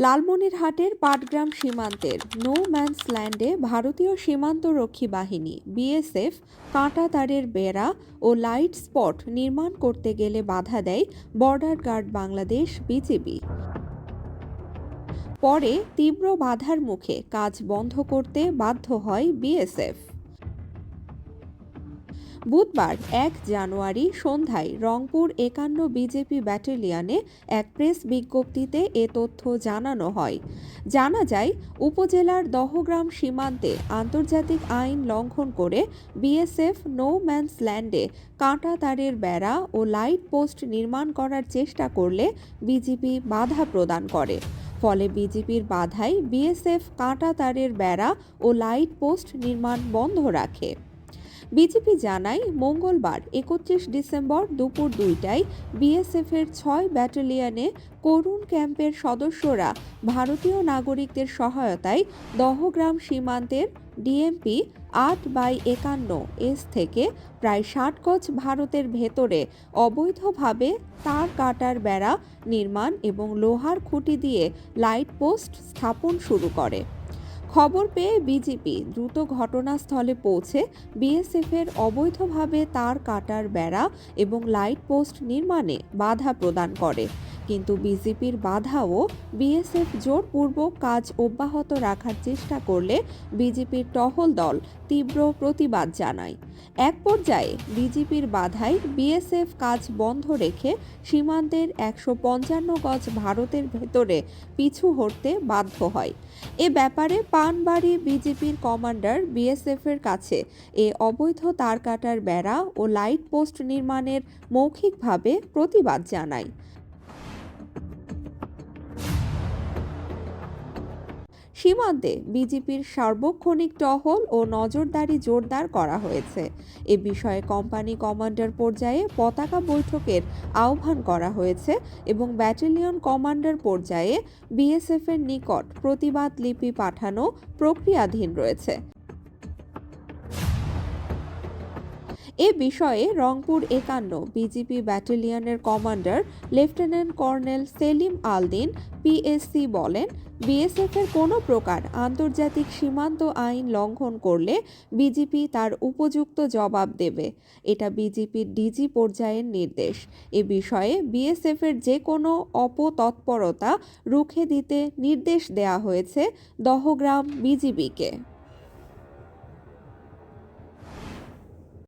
লালমনিরহাটের পাটগ্রাম সীমান্তের no man's ল্যান্ডে ভারতীয় সীমান্তরক্ষী বাহিনী বিএসএফ কাঁটা তারের বেড়া ও লাইট স্পট নির্মাণ করতে গেলে বাধা দেয় বর্ডার গার্ড বাংলাদেশ বিজিবি পরে তীব্র বাধার মুখে কাজ বন্ধ করতে বাধ্য হয় বিএসএফ বুধবার এক জানুয়ারি সন্ধ্যায় রংপুর একান্ন বিজেপি ব্যাটালিয়নে এক প্রেস বিজ্ঞপ্তিতে এ তথ্য জানানো হয়। জানা যায়, উপজেলার দহগ্রাম সীমান্তে আন্তর্জাতিক আইন লঙ্ঘন করে বিএসএফ নো ম্যানস ল্যান্ডে কাঁটা তারের বেড়া ও লাইট পোস্ট নির্মাণ করার চেষ্টা করলে বিজেপি বাধা প্রদান করে। ফলে বিজেপির বাধায় বিএসএফ কাঁটা তারের বেড়া ও লাইট পোস্ট নির্মাণ বন্ধ রাখে। বিজেপি জানায়, মঙ্গলবার, একত্রিশ ডিসেম্বর দুপুর দুইটায় বিএসএফের ছয় ব্যাটালিয়নে করুণ ক্যাম্পের সদস্যরা ভারতীয় নাগরিকদের সহায়তায় দহগ্রাম সীমান্তের ডিএমপি আট বাই একান্ন এস থেকে প্রায় ষাট গজ ভারতের ভেতরে অবৈধভাবে তার কাটার বেড়া নির্মাণ এবং লোহার খুঁটি দিয়ে লাইট পোস্ট স্থাপন শুরু করে। খবর পেয়ে বিজেপি দ্রুত ঘটনাস্থলে পৌঁছে বিএসএফের অবৈধভাবে তার কাটার বেড়া এবং লাইট পোস্ট নির্মাণে বাধা প্রদান করে। কিন্তু বিজেপির বাধাও বিএসএফ জোরপূর্বক কাজ অব্যাহত রাখার চেষ্টা করলে বিজেপির টহল দল তীব্র প্রতিবাদ জানায়। এক পর্যায়ে বিজেপির বাধায় বিএসএফ কাজ বন্ধ রেখে সীমান্তের একশো পঞ্চান্ন গজ ভারতের ভেতরে পিছু হটতে বাধ্য হয়। এ ব্যাপারে পানবাড়ি বিজেপির কমান্ডার বিএসএফের কাছে এ অবৈধ তার কাটার বেড়া ও লাইট পোস্ট নির্মাণের মৌখিকভাবে প্রতিবাদ জানায়। সীমান্তে বিজেপির সার্বক্ষণিক টহল ও নজরদারি জোরদার করা হয়েছে। এ বিষয়ে কোম্পানি কমান্ডার পর্যায়ে পতাকা বৈঠকের আহ্বান করা হয়েছে এবং ব্যাটালিয়ন কমান্ডার পর্যায়ে বিএসএফের নিকট প্রতিবাদ লিপি পাঠানো প্রক্রিয়াধীন রয়েছে। এ বিষয়ে রংপুর একান্ন, BGP ব্যাটালিয়নের commander lieutenant colonel Selim Aldin, PSC বলেন, বিএসএফ এর কোনো প্রকার আন্তর্জাতিক সীমান্ত আইন লঙ্ঘন করলে বিজেপি তার উপযুক্ত জবাব দেবে। এটা বিজেপির ডিজি পর্যায়ের নির্দেশ। এ বিষয়ে বিএসএফ এর যে কোনো অপতৎপরতা রুখে দিতে নির্দেশ দেয়া হয়েছে দহগ্রাম বিজিবিকে